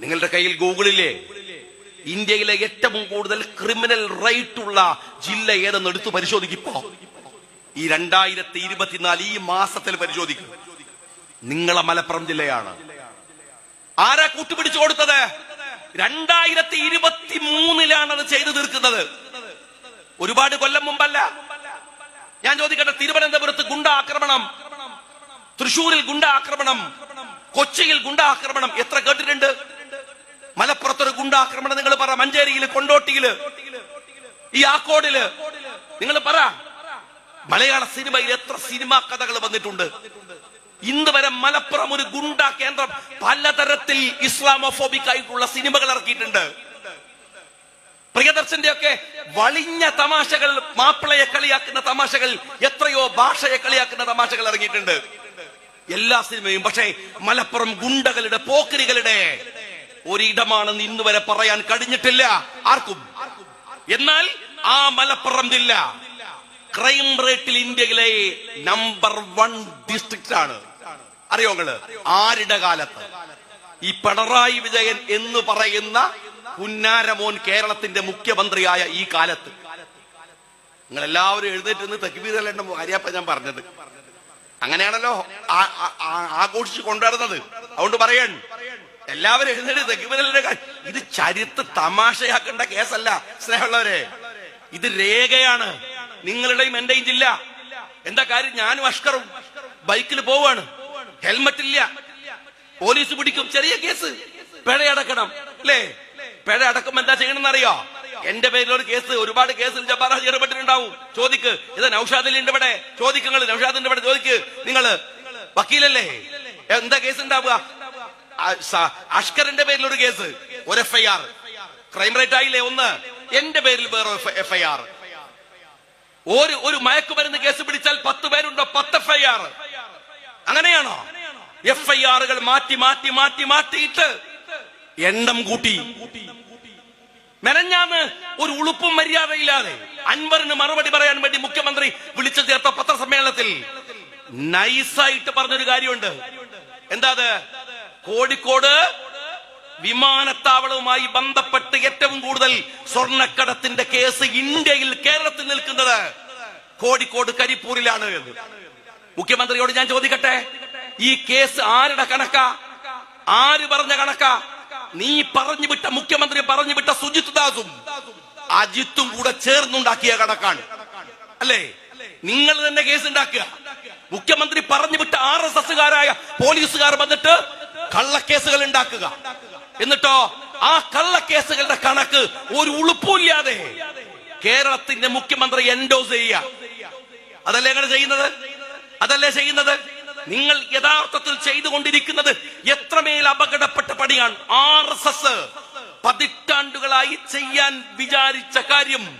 നിങ്ങളുടെ കയ്യിൽ ഗൂഗിളിലെ ഇന്ത്യയിലെ ഏറ്റവും കൂടുതൽ ക്രിമിനൽ റൈറ്റ് ഉള്ള ജില്ല ഏതെന്ന് എടുത്തു പരിശോധിക്കിപ്പോ. ഈ രണ്ടായിരത്തി ഇരുപത്തിനാല് ഈ മാസത്തിൽ പരിശോധിക്കും. നിങ്ങളെ മലപ്പുറം ജില്ലയാണ്. ആരാ കൂട്ടുപിടിച്ചു കൊടുത്തത്? രണ്ടായിരത്തി ഇരുപത്തി മൂന്നിലാണ് അത് ചെയ്തു തീർക്കുന്നത്. ഒരുപാട് കൊല്ലം മുമ്പല്ല. ഞാൻ ചോദിക്കട്ടെ തിരുവനന്തപുരത്ത് ഗുണ്ട ആക്രമണം തൃശൂരിൽ ഗുണ്ട ആക്രമണം കൊച്ചിയിൽ ഗുണ്ട ആക്രമണം എത്ര കേട്ടിട്ടുണ്ട്? മലപ്പുറത്തൊരു ഗുണ്ടാക്രമണം നിങ്ങൾ പറ മഞ്ചേരിയിൽ കൊണ്ടോട്ടിയിൽ ഈ ആക്കോടിൽ. നിങ്ങൾ പറ മലയാള സിനിമയിൽ എത്ര സിനിമാ കഥകൾ വന്നിട്ടുണ്ട്. ഇന്ന് വരെ മലപ്പുറം ഒരു ഗുണ്ട കേന്ദ്രം പലതരത്തിൽ ഇസ്ലാമോഫോബിക് ആയിട്ടുള്ള സിനിമകൾ ഇറക്കിയിട്ടുണ്ട്. പ്രിയദർശന്റെ ഒക്കെ വളിഞ്ഞ തമാശകൾ മാപ്പിളയെ കളിയാക്കുന്ന തമാശകൾ എത്രയോ ഭാഷയെ കളിയാക്കുന്ന തമാശകൾ ഇറങ്ങിയിട്ടുണ്ട്. എല്ലാ സിനിമയും പക്ഷേ മലപ്പുറം ഗുണ്ടകളുടെ പോക്കരികളുടെ ഒരിടമാണെന്ന് ഇന്ന് വരെ പറയാൻ കഴിഞ്ഞിട്ടില്ല. ആർക്കും? എന്നാൽ ആ മലപ്പുറം ജില്ല ക്രൈം റേറ്റിൽ ഇന്ത്യയിലെ നമ്പർ വൺ ഡിസ്ട്രിക്റ്റ് ആണ്. അറിയോ നിങ്ങൾ? ആരുടെ കാലത്ത്? ഈ പിണറായി വിജയൻ എന്ന് പറയുന്ന പുന്നാരമോൻ കേരളത്തിന്റെ മുഖ്യമന്ത്രിയായ ഈ കാലത്ത്. നിങ്ങൾ എല്ലാവരും എഴുന്നേറ്റ് നിന്ന് തെക്കുബീരല്ലേണ്ട കാര്യപ്പ ഞാൻ പറഞ്ഞത്. അങ്ങനെയാണല്ലോ ആഘോഷിച്ച് കൊണ്ടുവരുന്നത്. അതുകൊണ്ട് പറയൺ എല്ലാവരും എഴുന്നേറ്റ് തെക്കുബീരലിന്റെ ഇത് ചരിത്ര തമാശയാക്കേണ്ട കേസല്ല സ്നേഹമുള്ളവരെ. ഇത് രേഖയാണ്. നിങ്ങളുടെയും എന്റെയും ജില്ല. എന്താ കാര്യം? ഞാനും അഷ്കറും ബൈക്കിൽ പോവാണ്. ഹെൽമറ്റ് ഇല്ല. പോലീസ് പിടിക്കും. ചെറിയ കേസ്. പിഴ അടക്കണം. അല്ലേ പിഴ അടക്കുമ്പോ എന്താ ചെയ്യണമെന്ന് അറിയോ എന്റെ പേരിൽ ഒരു കേസ്. ഒരുപാട് കേസിൽ ജബ്ബാർ ഹാജി ഇടപെട്ടിട്ടുണ്ടാവും ചോദിക്ക്. ഇത് നൌഷാദിലുണ്ട് ഇവിടെ ചോദിക്കുങ്ങൾ നൌഷാദിന്റെ ഇവിടെ ചോദിക്ക്. നിങ്ങൾ വക്കീലല്ലേ? എന്താ കേസ് ഉണ്ടാവുക? അഷ്കറിന്റെ പേരിൽ ഒരു കേസ്. ഒരു F I R crime rate ആയില്ലേ ഒന്ന്? എന്റെ പേരിൽ വേറെ എഫ് ഐ ആർ ഒരു ഒരു മയക്കുമരുന്ന് കേസ് പിടിച്ചാൽ പത്ത് പേരുണ്ടോ? പത്ത് എഫ് ഐ ആർ അങ്ങനെയാണോ? എഫ് ഐ ആറുകൾ മാറ്റി മാറ്റി മാറ്റി മാറ്റിയിട്ട് എണ്ണം കൂട്ടി. മെനഞ്ഞാന്ന് ഒരു ഉളുപ്പും മര്യാദയില്ലാതെ അൻവറിന് മറുപടി പറയാൻ വേണ്ടി മുഖ്യമന്ത്രി വിളിച്ചു ചേർത്ത പത്രസമ്മേളനത്തിൽ നൈസായിട്ട് പറഞ്ഞൊരു കാര്യമുണ്ട്. എന്താ അത്? കോഴിക്കോട് വിമാനത്താവളവുമായി ബന്ധപ്പെട്ട് ഏറ്റവും കൂടുതൽ സ്വർണക്കടത്തിന്റെ കേസ് ഇന്ത്യയിൽ കേരളത്തിൽ നിൽക്കുന്നത് കോഴിക്കോട് കരിപ്പൂരിലാണ് എന്ന്. മുഖ്യമന്ത്രിയോട് ഞാൻ ചോദിക്കട്ടെ? ഈ കേസ് ആരുടെ കണക്ക? ആര് പറഞ്ഞ കണക്ക? നീ പറഞ്ഞു വിട്ട മുഖ്യമന്ത്രി പറഞ്ഞു വിട്ട സുജിത് ദാസും അജിത്തും കൂടെ ചേർന്നുണ്ടാക്കിയ കണക്കാണ്. അല്ലേ? നിങ്ങൾ തന്നെ കേസ് ഉണ്ടാക്കുക. മുഖ്യമന്ത്രി പറഞ്ഞു വിട്ട ആർ എസ് എസുകാരായ പോലീസുകാർ വന്നിട്ട് കള്ളക്കേസുകൾ ഉണ്ടാക്കുക. എന്നിട്ടോ ആ കള്ളക്കേസുകളുടെ കണക്ക് ഒരു ഉളുപ്പില്ലാതെ കേരളത്തിന്റെ മുഖ്യമന്ത്രി എൻഡോസ് ചെയ്യുക. അതല്ലേ അങ്ങനെ ചെയ്യുന്നത്? അതല്ലേ ചെയ്യുന്നത്? നിങ്ങൾ യഥാർത്ഥത്തിൽ ചെയ്തുകൊണ്ടിരിക്കുന്നത് എത്രമേൽ അപകടപ്പെട്ട പണിയാണ്. ആർ എസ് എസ് പതിറ്റാണ്ടുകളായി ചെയ്യാൻ വിചാരിച്ച കാര്യം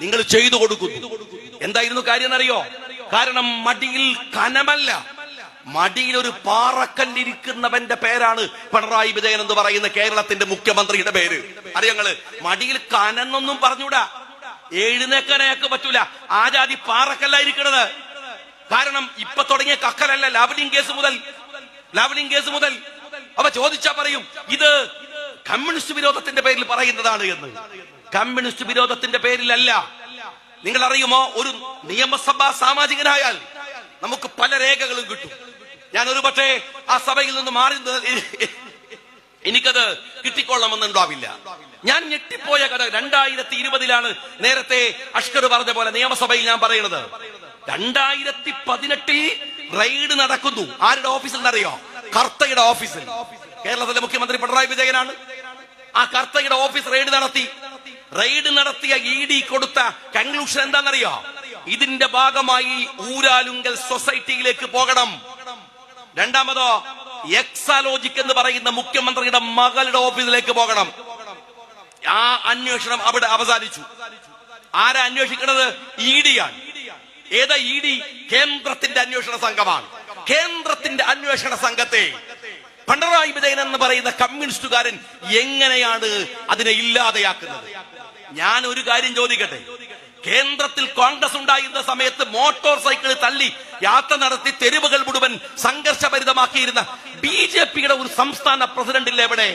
നിങ്ങൾ ചെയ്തു കൊടുക്കുന്നു. എന്തായിരുന്നു കാര്യം എന്നറിയോ? കാരണം മടിയിൽ കനമല്ല. മടിയിൽ ഒരു പാറക്കല്ലിരിക്കുന്നവന്റെ പേരാണ് പിണറായി വിജയൻ എന്ന് പറയുന്ന കേരളത്തിന്റെ മുഖ്യമന്ത്രിയുടെ പേര്. അറിയങ്ങൾ മടിയിൽ കനന്നൊന്നും പറഞ്ഞൂടാ. എഴുന്നേക്കാനൊക്കെ പറ്റൂല. ആ ജാതി പാറക്കല്ലായിരിക്കണത്. കാരണം ഇപ്പൊ തുടങ്ങിയ കക്കലല്ല ലാവലിംഗ് കേസ് മുതൽ. ലാവലിംഗ് കേസ് മുതൽ. അവ ചോദിച്ചാ പറയും ഇത് കമ്മ്യൂണിസ്റ്റ് വിരോധത്തിന്റെ പേരിൽ പറയുന്നതാണ് എന്ന്. കമ്മ്യൂണിസ്റ്റ് വിരോധത്തിന്റെ പേരിലല്ല. നിങ്ങൾ അറിയുമോ ഒരു നിയമസഭാ സാമാജികനായാൽ നമുക്ക് പല രേഖകളും കിട്ടും. ഞാൻ ഒരു പക്ഷേ ആ സഭയിൽ നിന്ന് മാറി എനിക്കത് കിട്ടിക്കൊള്ളണമെന്നുണ്ടാവില്ല ഞാൻ ഞെട്ടിപ്പോയ കഥ രണ്ടായിരത്തി ഇരുപതിലാണ് നേരത്തെ അഷ്കർ പറഞ്ഞ പോലെ നിയമസഭയിൽ ഞാൻ പറയുന്നത് രണ്ടായിരത്തി പതിനെട്ടിൽ റെയ്ഡ് നടക്കുന്നു. ആരുടെ ഓഫീസിൽ അറിയോ കർത്തയുടെ ഓഫീസിൽ. കേരളത്തിലെ മുഖ്യമന്ത്രി പിണറായി വിജയനാണ്. ആ കർത്തയുടെ ഓഫീസ് റെയ്ഡ് നടത്തി. റെയ്ഡ് നടത്തിയ ഇ ഡി കൊടുത്ത കൺക്ലൂഷൻ എന്താണെന്നറിയോ? ഇതിന്റെ ഭാഗമായി ഊരാലുങ്കൽ സൊസൈറ്റിയിലേക്ക് പോകണം. രണ്ടാമതോ എക്സാലോജിക് എന്ന് പറയുന്ന മുഖ്യമന്ത്രിയുടെ മകളുടെ ഓഫീസിലേക്ക് പോകണം. ആ അന്വേഷണം അവിടെ അവസാനിച്ചു. ആരാ അന്വേഷിക്കുന്നത് ഇ ഡി ആണ്. ഏതാ ഇ ഡി? കേന്ദ്രത്തിന്റെ അന്വേഷണ സംഘമാണ്. കേന്ദ്രത്തിന്റെ അന്വേഷണ സംഘത്തെ പിണറായി വിജയൻ എന്ന് പറയുന്ന കമ്മ്യൂണിസ്റ്റുകാരൻ എങ്ങനെയാണ് അതിനെ ഇല്ലാതെയാക്കുന്നത്? ഞാൻ ഒരു കാര്യം ചോദിക്കട്ടെ? കേന്ദ്രത്തിൽ കോൺഗ്രസ് ഉണ്ടായിരുന്ന സമയത്ത് മോട്ടോർ സൈക്കിൾ തള്ളി യാത്ര നടത്തി തെരുവുകൾ മുഴുവൻ സംഘർഷഭരിതമാക്കിയിരുന്ന ബി ജെ പിയുടെ ഒരു സംസ്ഥാന പ്രസിഡന്റ് ഇല്ല എവിടെ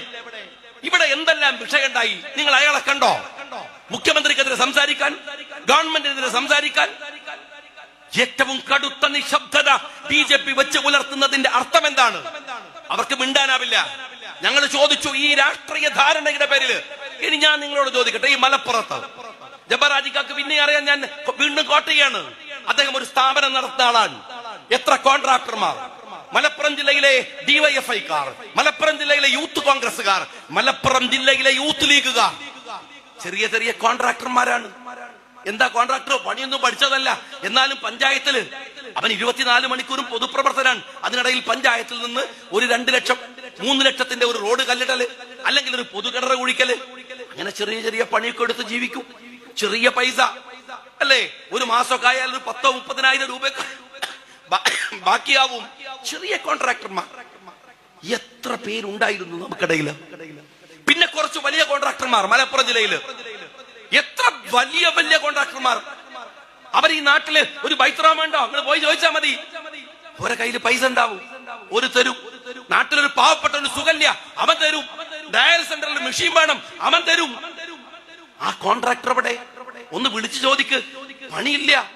ഇവിടെ എന്തെല്ലാം വിഷയമുണ്ടായി? നിങ്ങൾ അയാളെ കണ്ടോ? മുഖ്യമന്ത്രിക്കെതിരെ സംസാരിക്കാൻ ഗവൺമെന്റിനെതിരെ സംസാരിക്കാൻ ഏറ്റവും കടുത്ത നിശബ്ദത ബി ജെ പി വെച്ച് പുലർത്തുന്നതിന്റെ അർത്ഥം എന്താണ് അവർക്ക് മിണ്ടാനാവില്ല. ഞങ്ങൾ ചോദിച്ചു ഈ രാഷ്ട്രീയ ധാരണയുടെ പേരിൽ ഇനി ഞാൻ നിങ്ങളോട് ചോദിക്കട്ടെ ഈ മലപ്പുറത്ത് ജബറാജിക്കാക്ക് പിന്നെ അറിയാൻ ഞാൻ വീണ്ടും കോട്ടയാണ്. അദ്ദേഹം ഒരു സ്ഥാപനം നടത്തുന്ന എത്ര കോൺട്രാക്ടർമാർ? മലപ്പുറം ജില്ലയിലെ ഡിവൈഎഫ്ഐക്കാർ മലപ്പുറം ജില്ലയിലെ യൂത്ത് കോൺഗ്രസുകാർ മലപ്പുറം ജില്ലയിലെ യൂത്ത് ലീഗുകാർ. ചെറിയ ചെറിയ കോൺട്രാക്ടർമാരാണ്. എന്താ കോൺട്രാക്ടർ? പണിയൊന്നും പഠിച്ചതല്ല. എന്നാലും പഞ്ചായത്തിൽ അവൻ ഇരുപത്തിനാല് മണിക്കൂറും പൊതുപ്രവർത്തനാണ് അതിനിടയിൽ പഞ്ചായത്തിൽ നിന്ന് ഒരു രണ്ട് ലക്ഷം മൂന്ന് ലക്ഷത്തിന്റെ ഒരു റോഡ് കല്ലിടൽ അല്ലെങ്കിൽ ഒരു പൊതുകിണർ കുഴിക്കൽ. അങ്ങനെ ചെറിയ ചെറിയ പണിയൊക്കെ എടുത്ത് ജീവിക്കും. ചെറിയ പൈസ. അല്ലേ? ഒരു മാസമൊക്കെ ആയാൽ ഒരു പത്തോ മുപ്പതിനായിരം രൂപ ബാക്കിയാവും. ചെറിയ കോൺട്രാക്ടർമാർ എത്ര പേരുണ്ടായിരുന്നു നമുക്കിടയിൽ പിന്നെ കുറച്ച് വലിയ കോൺട്രാക്ടർമാർ മലപ്പുറം ജില്ലയിൽ. എത്ര വലിയ വലിയ കോൺട്രാക്ടർമാർ അവർ ഈ നാട്ടിൽ ഒരു ബൈത്രാമുണ്ടോ അങ്ങനെ പോയി ചോദിച്ചാൽ മതി. ഓരോ കയ്യിൽ പൈസ ഉണ്ടാവും. ഒരു തരും. നാട്ടിലൊരു പാവപ്പെട്ട ഒരു സുഗല്യ അവൻ തരും. ഡയൽ സെന്ററിൽ മെഷീൻ വേണം. അവൻ തരും. ആ കോൺട്രാക്ടർ എവിടെ? ഒന്ന് വിളിച്ചു ചോദിക്ക്. പണിയില്ല.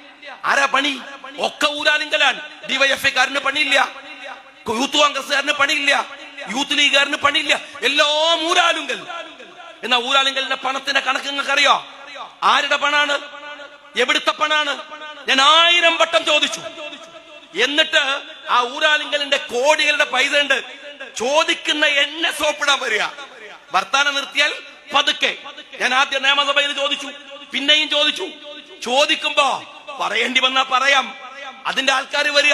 ആരാ പണി? ഒക്കെ ഊരാലിങ്കലാണ്. ഡിവൈഎഫ്ഐക്കാരന് പണിയില്ല. യൂത്ത് കോൺഗ്രസ്സുകാരന് പണിയില്ല. യൂത്ത് ലീഗുകാരന് പണിയില്ല. എല്ലാം ഊരാലുങ്കൽ. എന്നാ ഊരാലുങ്കലിന്റെ പണത്തിന്റെ കണക്ക് നിങ്ങൾക്ക് അറിയോ ആരുടെ പണാണ്? എവിടുത്തെ പണാണ്? ഞാൻ ആയിരം വട്ടം ചോദിച്ചു. എന്നിട്ട് ആ ഊരാലിങ്കലിന്റെ കോടികളുടെ പൈസ ഉണ്ട്. ചോദിക്കുന്ന എന്നെ സോപ്പിടാൻ വരിക. വർത്താനം നിർത്തിയാൽ പതുക്കെ. ഞാൻ ആദ്യം നിയമസഭയിൽ ചോദിച്ചു. പിന്നെയും ചോദിച്ചു. ചോദിക്കുമ്പോ പറയേണ്ടി വന്നാ പറയാം. അതിന്റെ ആൾക്കാർ വരിക.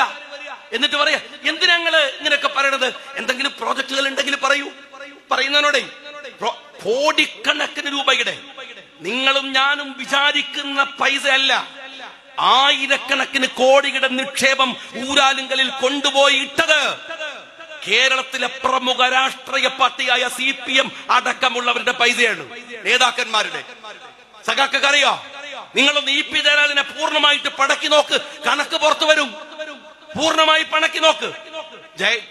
എന്നിട്ട് പറയാ എന്തിനങ്ങൾ ഇങ്ങനെയൊക്കെ പറയണത്? എന്തെങ്കിലും പ്രോജക്റ്റുകൾ ഉണ്ടെങ്കിൽ പറയൂ. പറയുന്നതിനോടെ കോടിക്കണക്കിന് രൂപയുടെ നിങ്ങളും ഞാനും വിചാരിക്കുന്ന പൈസ അല്ല ആയിരക്കണക്കിന് കോടിയുടെ നിക്ഷേപം ഊരാലുങ്കലിൽ കൊണ്ടുപോയി ഇട്ടത്. കേരളത്തിലെ പ്രമുഖ രാഷ്ട്രീയ പാർട്ടിയായ സി പി എം അടക്കമുള്ളവരുടെ പൈസയാണ്. നേതാക്കന്മാരുടെ. സഖാക്കൾക്ക് അറിയോ നിങ്ങളൊന്ന് ഇ പി ജയരാജനെ പൂർണമായിട്ട് പടക്കി നോക്ക്. കണക്ക് പുറത്തു വരും. പൂർണമായി പണക്കി നോക്ക്.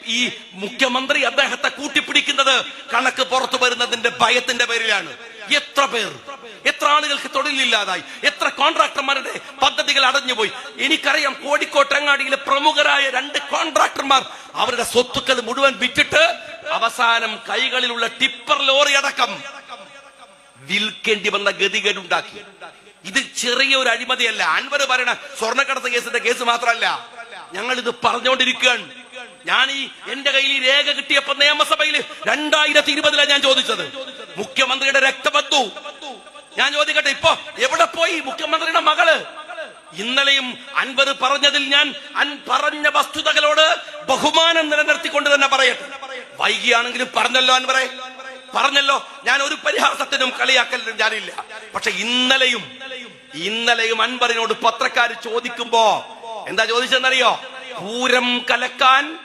ഈ മുഖ്യമന്ത്രി അദ്ദേഹത്തെ കൂട്ടിപ്പിടിക്കുന്നത് കണക്ക് പുറത്തു വരുന്നതിന്റെ ഭയത്തിന്റെ പേരിലാണ്. എത്ര പേർ? എത്ര ആളുകൾക്ക് തൊഴിലില്ലാതായി എത്ര കോൺട്രാക്ടർമാരുടെ പദ്ധതികൾ അടഞ്ഞുപോയി? എനിക്കറിയാം കോഴിക്കോട്ട് അങ്ങാടിയിലെ പ്രമുഖരായ രണ്ട് കോൺട്രാക്ടർമാർ അവരുടെ സ്വത്തുക്കൾ മുഴുവൻ വിറ്റിട്ട് അവസാനം കൈകളിലുള്ള ടിപ്പർ ലോറി അടക്കം വിൽക്കേണ്ടി വന്ന ഗതികേടുണ്ടാക്കി ഇത് ചെറിയ ഒരു അഴിമതിയല്ല. അൻവർ പറയണ സ്വർണക്കടത്ത് കേസിന്റെ കേസ് മാത്രമല്ല. ഞങ്ങൾ ഇത് പറഞ്ഞുകൊണ്ടിരിക്കുകയാണ്. ഞാൻ ഈ എന്റെ കയ്യിൽ ഈ രേഖ കിട്ടിയപ്പോ നിയമസഭയിൽ രണ്ടായിരത്തി ഇരുപതിലാണ് ഞാൻ ചോദിച്ചത്. മുഖ്യമന്ത്രിയുടെ രക്തബന്ധു. ഞാൻ ചോദിക്കട്ടെ ഇപ്പൊ എവിടെ പോയി മുഖ്യമന്ത്രിയുടെ മകൾ? ഇന്നലെയും അൻപത് പറഞ്ഞതിൽ ഞാൻ അൻ പറഞ്ഞ വസ്തുതകളോട് ബഹുമാനം നിലനിർത്തിക്കൊണ്ട് തന്നെ പറയട്ടെ. വൈകിയാണെങ്കിലും പറഞ്ഞല്ലോ അൻവറെ. പറഞ്ഞല്ലോ ഞാൻ ഒരു പരിഹാസത്തിനും കളിയാക്കലിനും ഞാനില്ല. പക്ഷെ ഇന്നലെയും ഇന്നലെയും അൻവറിനോട് പത്രക്കാർ ചോദിക്കുമ്പോ എന്താ ചോദിച്ചെന്നറിയോ പൂരം കലക്കാൻ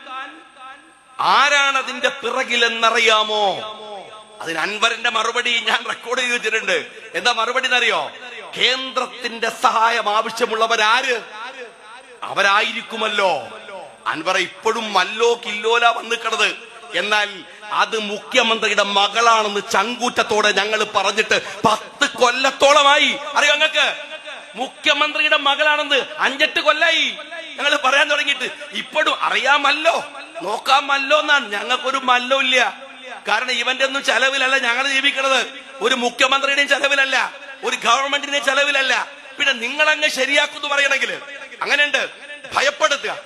ആരാണ് അതിന്റെ പിറകിലെന്നറിയാമോ? അതിന് അൻവറിന്റെ മറുപടി ഞാൻ റെക്കോർഡ് ചെയ്ത് വെച്ചിട്ടുണ്ട് എന്താ മറുപടി എന്നറിയോ കേന്ദ്രത്തിന്റെ സഹായം ആവശ്യമുള്ളവരാര്? അവരായിരിക്കുമല്ലോ. അൻവർ ഇപ്പോഴും മല്ലോ കില്ലോല വന്നു വന്നിക്കണത് എന്നാൽ അത് മുഖ്യമന്ത്രിയുടെ മകളാണെന്ന് ചങ്കൂറ്റത്തോടെ ഞങ്ങൾ പറഞ്ഞിട്ട് പത്ത് കൊല്ലത്തോളമായി. അറിയോ ഞങ്ങൾക്ക് മുഖ്യമന്ത്രിയുടെ മകളാണെന്ന് അഞ്ചെട്ട് കൊല്ലായി. ഞങ്ങൾ പറയാൻ തുടങ്ങിയിട്ട് ഇപ്പോഴും അറിയാമല്ലോ നോക്കാമല്ലോ എന്നാണ് ഞങ്ങൾക്കൊരു മല്ലോ ഇല്ല. കാരണം ഇവന്റെ ഒന്നും ചെലവിലല്ല ഞങ്ങൾ ജീവിക്കുന്നത് ഒരു മുഖ്യമന്ത്രിയുടെയും ചെലവിലല്ല ഒരു ഗവൺമെന്റിന്റെ ചെലവിലല്ല. പിന്നെ നിങ്ങൾ അങ്ങ് ശരിയാക്കുന്നു പറയണമെങ്കിൽ അങ്ങനെയുണ്ട്. ഭയപ്പെടുത്തുക.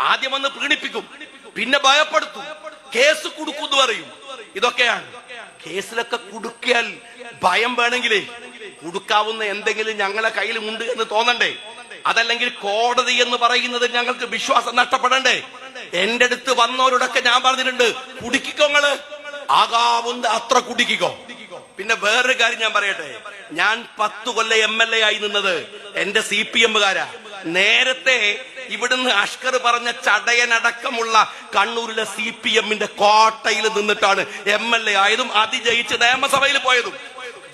ആദ്യം ഒന്ന് പ്രീണിപ്പിക്കും പിന്നെ ഭയപ്പെടുത്തും. കേസ് കൊടുക്കുന്നു പറയും. ഇതൊക്കെയാണ്. കേസിലൊക്കെ കൊടുക്കിയാൽ ഭയം വേണമെങ്കിലേ കൊടുക്കാവുന്ന എന്തെങ്കിലും ഞങ്ങളെ കയ്യിലുണ്ട് എന്ന് തോന്നണ്ടേ? അതല്ലെങ്കിൽ കോടതി എന്ന് പറയുന്നത് ഞങ്ങൾക്ക് വിശ്വാസം നഷ്ടപ്പെടണ്ടേ? എന്റെ അടുത്ത് വന്നവരോടൊക്കെ ഞാൻ പറഞ്ഞിട്ടുണ്ട് കുടുക്കിക്കോങ്ങൾ ആകാവുന്ന അത്ര കുടുക്കിക്കോ? പിന്നെ വേറൊരു കാര്യം ഞാൻ പറയട്ടെ. ഞാൻ പത്തു കൊല്ലം എം എൽ എ ആയി നിന്നത് എന്റെ സി പി എമ്മുകാരാ നേരത്തെ ഇവിടുന്ന് അഷ്കർ പറഞ്ഞ ചടയനടക്കമുള്ള കണ്ണൂരിലെ സി പി എമ്മിന്റെ കോട്ടയിൽ നിന്നിട്ടാണ് എം എൽ എ ആയതും അതിജയിച്ച് നിയമസഭയിൽ പോയതും.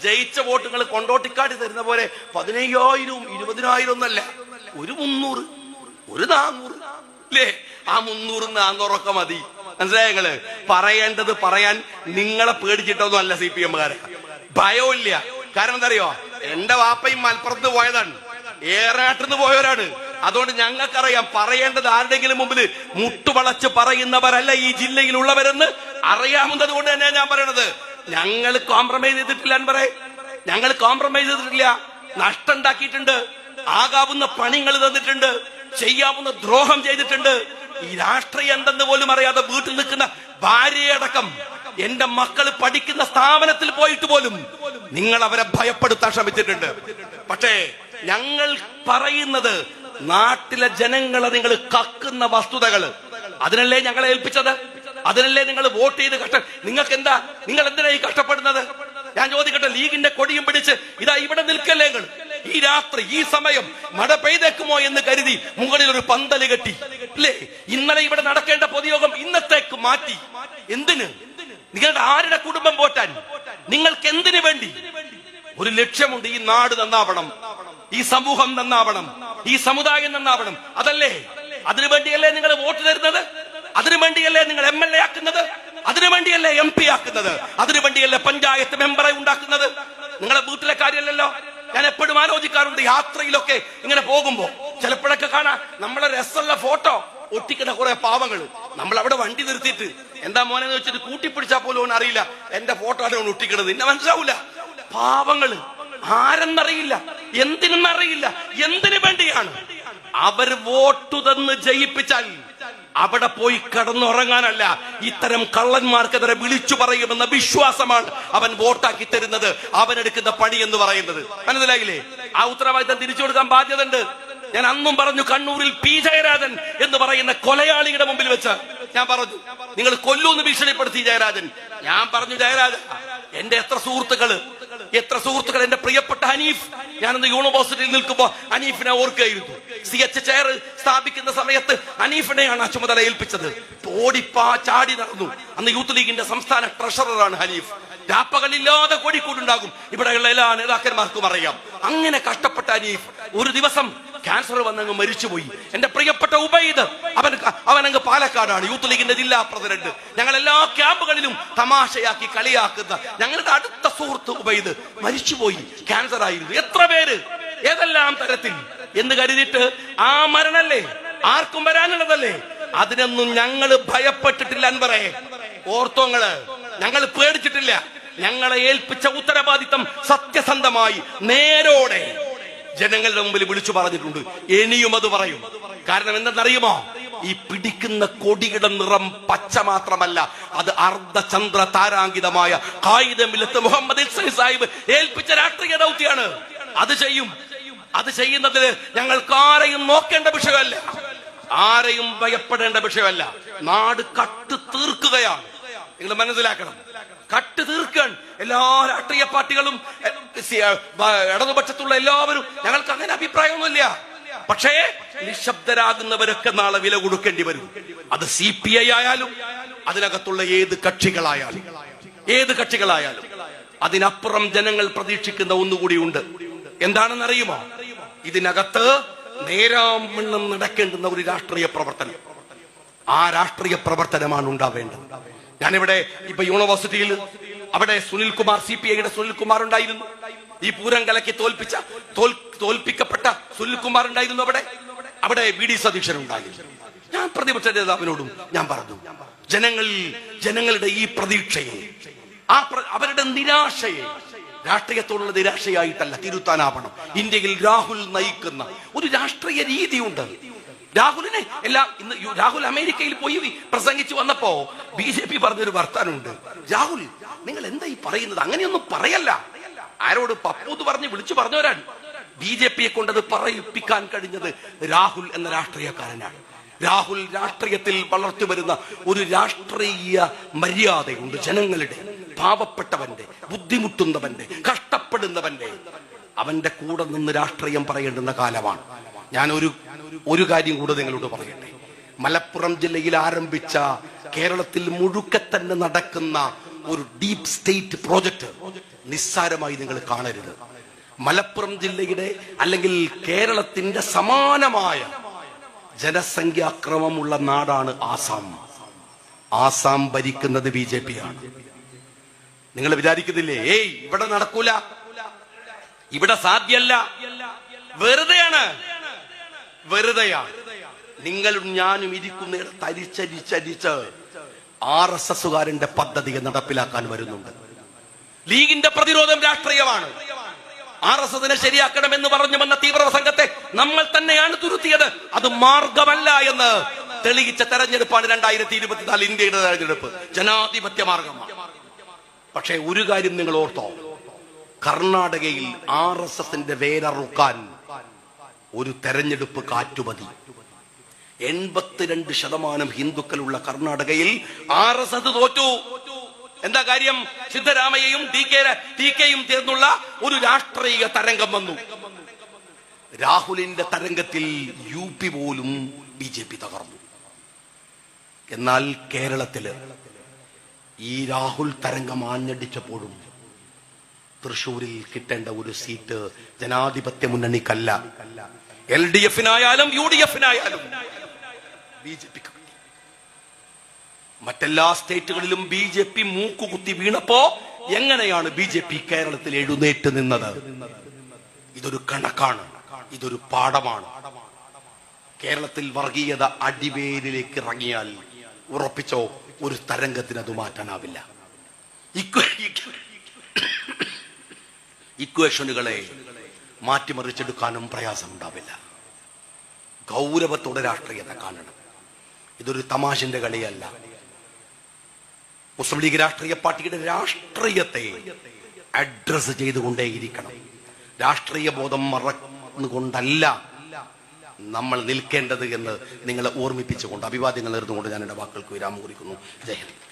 ജയിച്ച വോട്ടുകൾ കൊണ്ടോട്ടിക്കാട്ടി തരുന്ന പോലെ പതിനയ്യായിരവും ഇരുപതിനായിരം ഒന്നല്ല. ഒരു മുന്നൂറ് ഒരു നാന്നൂറ്. അല്ലേ ആ മുന്നൂറ് നാന്നൂറൊക്കെ മതി. മനസ്സിലായ ഞങ്ങൾ പറയേണ്ടത് പറയാൻ നിങ്ങളെ പേടിച്ചിട്ടൊന്നും അല്ല സി പി എമ്മുകാരെ. ഭയമില്ല കാരണം എന്താ അറിയോ എന്റെ വാപ്പയും മലപ്പുറത്ത് പോയതാണ്. ഏറാട്ടിന്ന് പോയവരാണ്. അതുകൊണ്ട് ഞങ്ങൾക്കറിയാം പറയേണ്ടത് ആരുടെങ്കിലും മുമ്പിൽ മുട്ടുവളച്ച് പറയുന്നവരല്ല ഈ ജില്ലയിലുള്ളവരെന്ന് അറിയാവുന്നത് കൊണ്ട് തന്നെ ഞാൻ പറയണത്. ഞങ്ങൾ കോംപ്രമൈസ് ചെയ്തിട്ടില്ല എന്ന് ഞങ്ങൾ കോംപ്രമൈസ് ചെയ്തിട്ടില്ല. നഷ്ടം ഉണ്ടാക്കിയിട്ടുണ്ട് ആകാവുന്ന പണികൾ തന്നിട്ടുണ്ട്. ചെയ്യാവുന്ന ദ്രോഹം ചെയ്തിട്ടുണ്ട്. ഈ രാഷ്ട്രീയം എന്തെന്ന് പോലും അറിയാതെ വീട്ടിൽ നിൽക്കുന്ന ഭാര്യയടക്കം എന്റെ മക്കൾ പഠിക്കുന്ന സ്ഥാപനത്തിൽ പോയിട്ട് പോലും നിങ്ങൾ അവരെ ഭയപ്പെടുത്താൻ ശ്രമിച്ചിട്ടുണ്ട്. പക്ഷേ ഞങ്ങൾ പറയുന്നത് നാട്ടിലെ ജനങ്ങളെ നിങ്ങൾ കക്കുന്ന വസ്തുതകൾ അതിനല്ലേ ഞങ്ങളെ ഏൽപ്പിച്ചത്? അതിനല്ലേ നിങ്ങൾ വോട്ട് ചെയ്ത് കഷ്ട നിങ്ങൾക്ക് എന്താ നിങ്ങൾ എന്തിനാ ഈ കഷ്ടപ്പെടുന്നത്? ഞാൻ ചോദിക്കട്ടെ ലീഗിന്റെ കൊടിയും പിടിച്ച് ഇതാ ഇവിടെ നിൽക്കല്ലേ നിങ്ങൾ? ഈ രാത്രി ഈ സമയം മഴ പെയ്തേക്കുമോ എന്ന് കരുതി മുകളിൽ ഒരു പന്തൽ കെട്ടി. അല്ലേ ഇന്നലെ ഇവിടെ നടക്കേണ്ട പൊതുയോഗം ഇന്നത്തേക്ക് മാറ്റി. എന്തിന്? നിങ്ങളുടെ ആരുടെ കുടുംബം പോറ്റാൻ? നിങ്ങൾക്ക് എന്തിനു വേണ്ടി? ഒരു ലക്ഷ്യമുണ്ട് ഈ നാട് നന്നാവണം. ഈ സമൂഹം നന്നാവണം. ഈ സമുദായം നന്നാവണം. അതല്ലേ? അതിനു വേണ്ടിയല്ലേ നിങ്ങൾ വോട്ട് തരുന്നത്? വേണ്ടിയല്ലേ നിങ്ങൾ എം എൽ എ ആക്കുന്നത്? അതിനു വേണ്ടിയല്ലേ എം പി ആക്കുന്നത്? അതിനു വേണ്ടിയല്ലേ പഞ്ചായത്ത് മെമ്പറെ ഉണ്ടാക്കുന്നത്? നിങ്ങളെ വീട്ടിലെ കാര്യമല്ലല്ലോ. ഞാൻ എപ്പോഴും ആലോചിക്കാറുണ്ട് യാത്രയിലൊക്കെ ഇങ്ങനെ പോകുമ്പോ ചിലപ്പോഴൊക്കെ കാണാം നമ്മളെ രസമുള്ള ഫോട്ടോ ഒട്ടിക്കുന്ന കുറെ പാവങ്ങൾ നമ്മൾ അവിടെ വണ്ടി നിർത്തിയിട്ട് എന്താ മോനെ വെച്ചിട്ട് കൂട്ടിപ്പിടിച്ചാൽ പോലും അവൻ അറിയില്ല. എന്റെ ഫോട്ടോ ആണ് ഒട്ടിക്കണത്. എന്നെ മനസ്സിലാവൂല? പാവങ്ങൾ. ആരെന്നറിയില്ല. എന്തിനെന്നറിയില്ല. എന്തിനു വേണ്ടിയാണ്? അവർ വോട്ടു തന്ന് ജയിപ്പിച്ചാൽ അവിടെ പോയി കടന്നുറങ്ങാനല്ല. ഇത്തരം കള്ളന്മാർക്കെതിരെ വിളിച്ചു പറയുമെന്ന വിശ്വാസമാണ് അവൻ വോട്ടാക്കി തരുന്നത്. അവനെടുക്കുന്ന പണി എന്ന് പറയുന്നത്. മനസ്സിലായില്ലേ? ആ ഉത്തരവാദിത്തം തിരിച്ചു കൊടുക്കാൻ ബാധ്യതയുണ്ട്. ഞാൻ അന്നും പറഞ്ഞു കണ്ണൂരിൽ പി ജയരാജൻ എന്ന് പറയുന്ന കൊലയാളിയുടെ മുമ്പിൽ വെച്ച് ഞാൻ പറഞ്ഞു നിങ്ങൾ കൊല്ലൂന്ന് ഭീഷണിപ്പെടുത്തി ജയരാജൻ. ഞാൻ പറഞ്ഞു ജയരാജൻ എന്റെ എത്ര സുഹൃത്തുക്കൾ എത്ര സുഹൃത്തുക്കൾ എന്റെ പ്രിയപ്പെട്ട ഹനീഫ്? ഞാനന്ന് യൂണിവേഴ്സിറ്റിയിൽ നിൽക്കുമ്പോ ഹനീഫിനെ ഓർക്കുകയായിരുന്നു. സി എച്ച് ചെയർ സ്ഥാപിക്കുന്ന സമയത്ത് ഹനീഫിനെയാണ് ആ ചുമതല ഏൽപ്പിച്ചത്. ഓടിപ്പാ ചാടി നടന്നു. അന്ന് യൂത്ത് ലീഗിന്റെ സംസ്ഥാന ട്രഷററാണ് ഹനീഫ്. രാപ്പകലില്ലാതെ കോഴിക്കോടുണ്ടാകും. ഇവിടെയുള്ള എല്ലാ നേതാക്കന്മാർക്കും അറിയാം. അങ്ങനെ കഷ്ടപ്പെട്ട ഹനീഫ് ഒരു ദിവസം ക്യാൻസർ വന്നങ്ങ് മരിച്ചുപോയി. എന്റെ പ്രിയപ്പെട്ട ഉബൈദ് അവൻ അങ്ങ് പാലക്കാടാണ്. യൂത്ത് ലീഗിന്റെ ജില്ലാ പ്രസിഡന്റ്. ഞങ്ങൾ എല്ലാ ക്യാമ്പുകളിലും തമാശയാക്കി കളിയാക്കുന്ന ഞങ്ങളുടെ അടുത്ത സുഹൃത്ത് ഉബൈദ് മരിച്ചുപോയി. ക്യാൻസർ ആയിരുന്നു. എത്ര പേര്? ഏതെല്ലാം തരത്തിൽ? എന്ന് കരുതിയിട്ട് ആ മരണല്ലേ? ആർക്കും വരാനുള്ളതല്ലേ? അതിനൊന്നും ഞങ്ങൾ ഭയപ്പെട്ടിട്ടില്ല അൻപറേ ഓർത്തോങ്ങൾ ഞങ്ങൾ പേടിച്ചിട്ടില്ല. ഞങ്ങളെ ഏൽപ്പിച്ച ഉത്തരവാദിത്തം സത്യസന്ധമായി നേരോടെ. ജനങ്ങളുടെ മുമ്പിൽ വിളിച്ചു പറഞ്ഞിട്ടുണ്ട്. ഇനിയും അത് പറയും. കാരണം എന്തെന്നറിയുമോ? ഈ പിടിക്കുന്ന കൊടിയുടെ നിറം പച്ച മാത്രമല്ല അത് അർദ്ധചന്ദ്ര താരാങ്കിതമായ കായികമില്ലത്ത് മുഹമ്മദ് സാഹിബ് ഏൽപ്പിച്ച രാഷ്ട്രീയ ദൗത്യാണ് അത് ചെയ്യും. അത് ചെയ്യുന്നതിന് ഞങ്ങൾക്ക് ആരെയും നോക്കേണ്ട വിഷയമല്ല. ആരെയും ഭയപ്പെടേണ്ട വിഷയമല്ല. നാട് കട്ട് തീർക്കുകയാണ്. നിങ്ങൾ മനസ്സിലാക്കണം. കട്ട് തീർക്കാൻ എല്ലാ രാഷ്ട്രീയ പാർട്ടികളും ഇടതുപക്ഷത്തുള്ള എല്ലാവരും ഞങ്ങൾക്ക് അങ്ങനെ അഭിപ്രായമൊന്നുമില്ല. പക്ഷേ നിശബ്ദരാകുന്നവരൊക്കെ നാളെ വില കൊടുക്കേണ്ടി വരും. അത് സി പി ഐ ആയാലും അതിനകത്തുള്ള ഏത് കക്ഷികളായാലും. ഏത് കക്ഷികളായാലും. അതിനപ്പുറം ജനങ്ങൾ പ്രതീക്ഷിക്കുന്ന ഒന്നുകൂടിയുണ്ട് എന്താണെന്ന് അറിയുമോ ഇതിനകത്ത് നേരാമണ്ണം നടക്കേണ്ടുന്ന ഒരു രാഷ്ട്രീയ പ്രവർത്തനം. ആ രാഷ്ട്രീയ പ്രവർത്തനമാണ് ഉണ്ടാവേണ്ടത്. ഞാനിവിടെ ഇപ്പൊ യൂണിവേഴ്സിറ്റിയിൽ അവിടെ സുനിൽ കുമാർ സി പി ഐയുടെ സുനിൽ കുമാർ ഉണ്ടായിരുന്നു. ഈ പൂരം കലക്കി തോൽപ്പിച്ച തോൽ തോൽപ്പിക്കപ്പെട്ട സുനിൽ കുമാർ ഉണ്ടായിരുന്നു അവിടെ. അവിടെ വി ഡി സതീശൻ ഉണ്ടായിരുന്നു. ഞാൻ പ്രതിപക്ഷ നേതാവിനോടും ഞാൻ പറഞ്ഞു ജനങ്ങളിൽ ജനങ്ങളുടെ ഈ പ്രതീക്ഷയെ ആ അവരുടെ നിരാശയെ രാഷ്ട്രീയത്തോടുള്ള നിരാശയായിട്ടല്ല തിരുത്താനാവണം. ഇന്ത്യയിൽ രാഹുൽ നയിക്കുന്ന ഒരു രാഷ്ട്രീയ രീതിയുണ്ട്. രാഹുലിനെ എല്ലാ ഇന്ന് രാഹുൽ അമേരിക്കയിൽ പോയി പ്രസംഗിച്ചു വന്നപ്പോ ബി ജെ പി പറഞ്ഞൊരു വർത്താനുണ്ട് രാഹുൽ നിങ്ങൾ എന്താ ഈ പറയുന്നത്? അങ്ങനെയൊന്നും പറയല്ല. ആരോട് പപ്പു എന്ന് പറഞ്ഞ് വിളിച്ചു പറഞ്ഞവരാണ്. ബി ജെ പിയെ കൊണ്ടത് പറയിപ്പിക്കാൻ കഴിഞ്ഞത് രാഹുൽ എന്ന രാഷ്ട്രീയക്കാരനാണ്. രാഹുൽ രാഷ്ട്രീയത്തിൽ വളർത്തി വരുന്ന ഒരു രാഷ്ട്രീയ മര്യാദയുണ്ട് ജനങ്ങളുടെ പാവപ്പെട്ടവന്റെ ബുദ്ധിമുട്ടുന്നവന്റെ കഷ്ടപ്പെടുന്നവന്റെ. അവന്റെ കൂടെ നിന്ന് രാഷ്ട്രീയം പറയേണ്ടുന്ന കാലമാണ്. ഞാൻ ഒരു ഒരു കാര്യം കൂടെ നിങ്ങളോട് പറയട്ടെ. മലപ്പുറം ജില്ലയിൽ ആരംഭിച്ച കേരളത്തിൽ മുഴുക്കെ തന്നെ നടക്കുന്ന ഒരു ഡീപ് സ്റ്റേറ്റ് പ്രോജക്റ്റ് നിസ്സാരമായി നിങ്ങൾ കാണരുത്. മലപ്പുറം ജില്ലയുടെ അല്ലെങ്കിൽ കേരളത്തിന്റെ സമാനമായ ജനസംഖ്യാക്രമമുള്ള നാടാണ് ആസാം. ആസാം ഭരിക്കുന്നത് ബി ജെ പി ആണ്. നിങ്ങൾ വിചാരിക്കുന്നില്ലേ ഏയ് ഇവിടെ നടക്കൂല. ഇവിടെ സാധ്യല്ല. വെറുതെയാണ്. വെറുതെയാണ്. നിങ്ങളും ഞാനും ഇരിക്കുന്നിടത്ത് തരിച്ചരിച്ചരിച്ച് ആർ എസ് എസുകാരന്റെ പദ്ധതിയെ നടപ്പിലാക്കാൻ വരുന്നുണ്ട്. ലീഗിന്റെ പ്രതിരോധം രാഷ്ട്രീയമാണ്. ആർ എസ് എസിനെ ശരിയാക്കണമെന്ന് പറഞ്ഞു വന്ന തീവ്ര സംഘത്തെ നമ്മൾ തന്നെയാണ് തുരുത്തിയത്. അത് മാർഗമല്ല എന്ന് തെളിയിച്ച തെരഞ്ഞെടുപ്പാണ് രണ്ടായിരത്തി ഇരുപത്തിനാല് ഇന്ത്യയുടെ തെരഞ്ഞെടുപ്പ്. ജനാധിപത്യ മാർഗമാണ്. പക്ഷേ ഒരു കാര്യം നിങ്ങൾ ഓർത്തോ? കർണാടകയിൽ ആർ എസ് എസിന്റെ വേരറുക്കാൻ ഒരു തെരഞ്ഞെടുപ്പ് കാറ്റുമതി. എൺപത്തിരണ്ട് ശതമാനം ഹിന്ദുക്കളുള്ള കർണാടകയിൽ ആർ എസ് എസ് തോറ്റു. എന്താ കാര്യം? സിദ്ധരാമയ്യയും ടി കെ ടി കെയും ചേർന്നുള്ള ഒരു രാഷ്ട്രീയ തരംഗം വന്നു. രാഹുലിന്റെ തരംഗത്തിൽ യു പി പോലും ബി ജെ പി തകർന്നു. എന്നാൽ കേരളത്തിൽ ഈ രാഹുൽ തരംഗം ആഞ്ഞടിച്ചപ്പോഴും തൃശൂരിൽ കിട്ടേണ്ട ഒരു സീറ്റ് ജനാധിപത്യ മുന്നണിക്കല്ല. എൽ ഡി എഫിനായാലും യു ഡി എഫിനായാലും ബി ജെ പിക്ക് മറ്റെല്ലാ സ്റ്റേറ്റുകളിലും ബി ജെ പി മൂക്കുകുത്തി വീണപ്പോ എങ്ങനെയാണ് ബി ജെ പി കേരളത്തിൽ എഴുന്നേറ്റ് നിന്നത്? ഇതൊരു കണക്കാണ്. ഇതൊരു പാഠമാണ്. കേരളത്തിൽ വർഗീയത അടിവേരിലേക്ക് ഇറങ്ങിയാൽ ഉറപ്പിച്ചോ ഒരു തരംഗത്തിന് അത് മാറ്റാനാവില്ല. ഇക്വേഷനുകളെ മാറ്റിമറിച്ചെടുക്കാനും പ്രയാസമുണ്ടാവില്ല. ഗൗരവത്തോടെ രാഷ്ട്രീയത കാണണം. ഇതൊരു തമാശന്റെ കളിയല്ല. മുസ്ലിം ലീഗ് രാഷ്ട്രീയ പാർട്ടിയുടെ രാഷ്ട്രീയത്തെ അഡ്രസ് ചെയ്തുകൊണ്ടേയിരിക്കണം. രാഷ്ട്രീയ ബോധം മറന്നുകൊണ്ടല്ല നമ്മൾ നിൽക്കേണ്ടത് എന്ന് നിങ്ങളെ ഓർമ്മിപ്പിച്ചുകൊണ്ട് അഭിവാദ്യങ്ങൾ നേർന്നുകൊണ്ട് ഞാൻ എന്റെ വാക്കുകൾക്ക് വിരാമം കുറിക്കുന്നു. ജയ് ഹിന്ദ്.